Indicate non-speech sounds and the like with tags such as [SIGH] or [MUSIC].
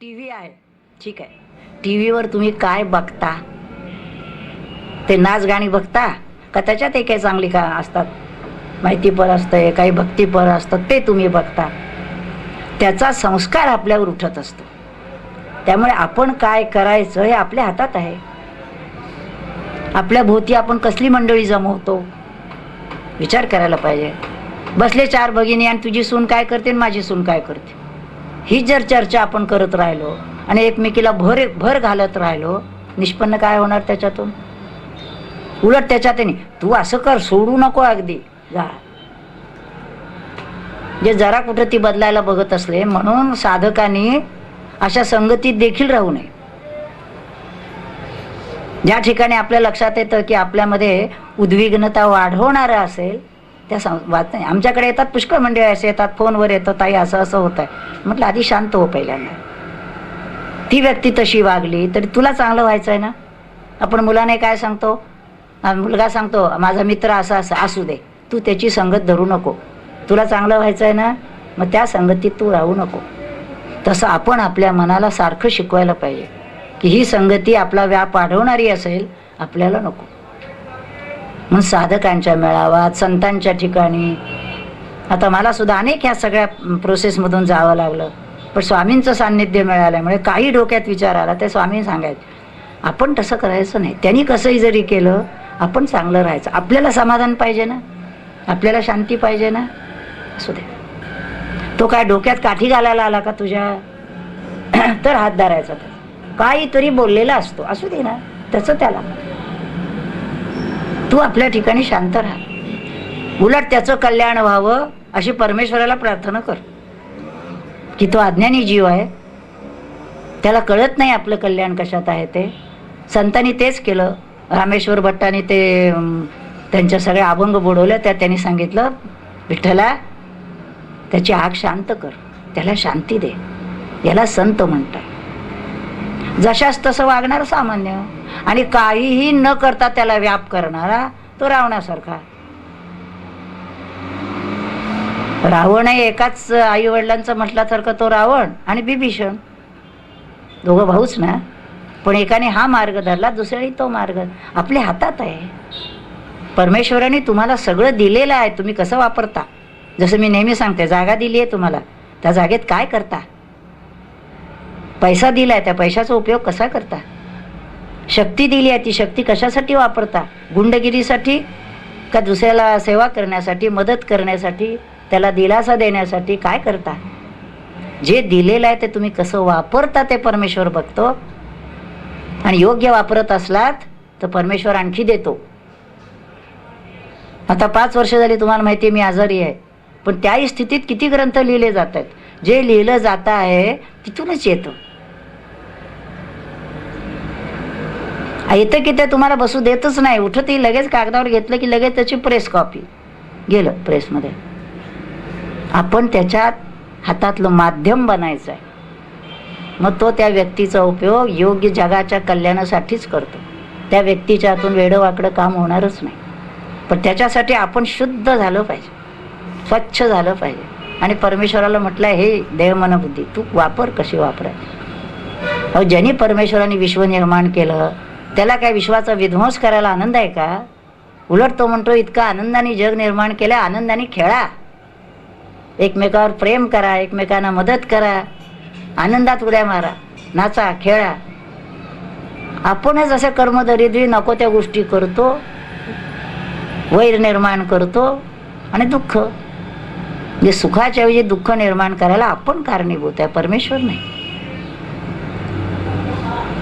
T V आहे. ठीक आहे. टी व्हीवर तुम्ही काय बघता? ते नाच गाणी बघता? का त्याच्यात एक काही चांगली का असतात? माहितीपर असतं काही भक्तीपर असतं ते तुम्ही बघता. त्याचा संस्कार आपल्यावर उठत असतो. त्यामुळे आपण काय करायचं हे आपल्या हातात आहे. आपल्या भोवती आपण कसली मंडळी जमवतो? विचार करायला पाहिजे. बसले चार भगिनी आणि तुझी सून काय करते आणि माझी सून काय करते? ही जर चर्चा आपण करत राहिलो आणि एकमेकीला भर भर घालत राहिलो निष्पन्न काय होणार त्याच्यातून? उलट त्याच्यात नाही. तू असं कर सोडू नको अगदी. जा. जे जरा कुठं ती बदलायला बघत असले म्हणून साधकांनी अशा संगतीत देखील राहू नये. ज्या ठिकाणी आपल्या लक्षात येतं की आपल्यामध्ये उद्विग्नता वाढवणारं असेल त्या सं वाद नाही. आमच्याकडे येतात पुष्कळ मंडळी असे येतात फोनवर येतं ताई असं असं होत आहे म्हटलं आधी शांत हो पहिल्यांदा. ती व्यक्ती तशी वागली तरी तुला चांगलं व्हायचं आहे ना? आपण मुलाने काय सांगतो? मुलगा सांगतो माझा मित्र असा असा असू दे. तू त्याची संगत धरू नको. तुला चांगलं व्हायचं आहे ना? मग त्या संगतीत तू राहू नको. तसं आपण आपल्या मनाला सारखं शिकवायला पाहिजे की ही संगती आपला व्याप वाढवणारी असेल आपल्याला नको. मग साधकांच्या मेळाव्यात संतांच्या ठिकाणी. आता मला सुद्धा अनेक ह्या सगळ्या प्रोसेसमधून जावं लागलं. पण स्वामींचं सान्निध्य मिळाल्यामुळे काही डोक्यात विचार आला ते स्वामी सांगायचे आपण तसं करायचं नाही. त्यांनी कसंही जरी केलं आपण चांगलं राहायचं. आपल्याला समाधान पाहिजे ना? आपल्याला शांती पाहिजे ना? असू दे. तो काय डोक्यात काठी घालायला आला का तुझ्या? [CLEARS THROAT] तर हात धरायचा काहीतरी बोललेला असतो. असू दे ना. त्याचं त्याला. आपल्या ठिकाणी शांत राहा. उलट त्याचं कल्याण व्हावं अशी परमेश्वराला प्रार्थना कर. की तो अज्ञानी जीव आहे. त्याला कळत नाही आपलं कल्याण कशात आहे ते. संतांनी तेच केलं. रामेश्वर भट्टाने ते त्यांच्या सगळ्या अभंग बुडवल्या त्या त्यांनी सांगितलं विठ्ठला त्याची आग शांत कर. त्याला शांती दे. याला संत म्हणतात. जशास तसं वागणार सामान्य. आणि काहीही न करता त्याला व्याप करणारा तो रावणासारखा. रावण हे एकाच आई वडिलांचं म्हटल्यासारखं तो रावण आणि बिभीषण. दोघं भाऊच ना. पण एकाने हा मार्ग धरला दुसऱ्याने तो मार्ग. आपल्या हातात आहे. परमेश्वराने तुम्हाला सगळं दिलेलं आहे तुम्ही कसं वापरता? जसं मी नेहमी सांगते जागा दिली आहे तुम्हाला. त्या जागेत काय करता? पैसा दिलाय त्या पैशाचा उपयोग कसा करता? शक्ती दिली आहे ती शक्ती कशासाठी वापरता? गुंडगिरीसाठी? का दुसऱ्याला सेवा करण्यासाठी मदत करण्यासाठी त्याला दिलासा देण्यासाठी? काय करता? जे दिलेलं आहे ते तुम्ही कसं वापरता ते परमेश्वर बघतो. आणि योग्य वापरत असलात तर परमेश्वर आणखी देतो. आता पाच वर्ष झाली तुम्हाला माहिती आहे मी आजारी आहे. पण त्याही स्थितीत किती ग्रंथ लिहिले जात आहेत? जे लिहिलं जात आहे तिथूनच येतं. येतं की ते तुम्हाला बसू देतच नाही. उठतही लगेच कागदावर घेतलं की लगेच त्याची प्रेस कॉपी गेलं प्रेसमध्ये आपण त्याच्यात हातातलं माध्यम बनायचं आहे मग तो त्या व्यक्तीचा उपयोग योग्य जगाच्या कल्याणासाठीच करतो. त्या व्यक्तीच्या हातून वेडं काम होणारच नाही. पण त्याच्यासाठी आपण शुद्ध झालं पाहिजे. स्वच्छ झालं पाहिजे. आणि परमेश्वराला म्हटलं हे देवमनबुद्धी तू वापर कशी वापरायची? अहो ज्यांनी परमेश्वराने विश्व निर्माण केलं त्याला काय विश्वाचा विध्वंस करायला आनंद आहे का? उलट तो म्हणतो इतका आनंदाने जग निर्माण केलं आनंदाने खेळा. एकमेकावर प्रेम करा एकमेकांना मदत करा. आनंदात उड्या मारा नाचा खेळा. आपणच असे कर्मदरिद्री नको त्या गोष्टी करतो वैर निर्माण करतो आणि दुःख. जे सुखाच्या ऐवजी दुःख निर्माण करायला आपण कारणीभूत आहे परमेश्वर नाही.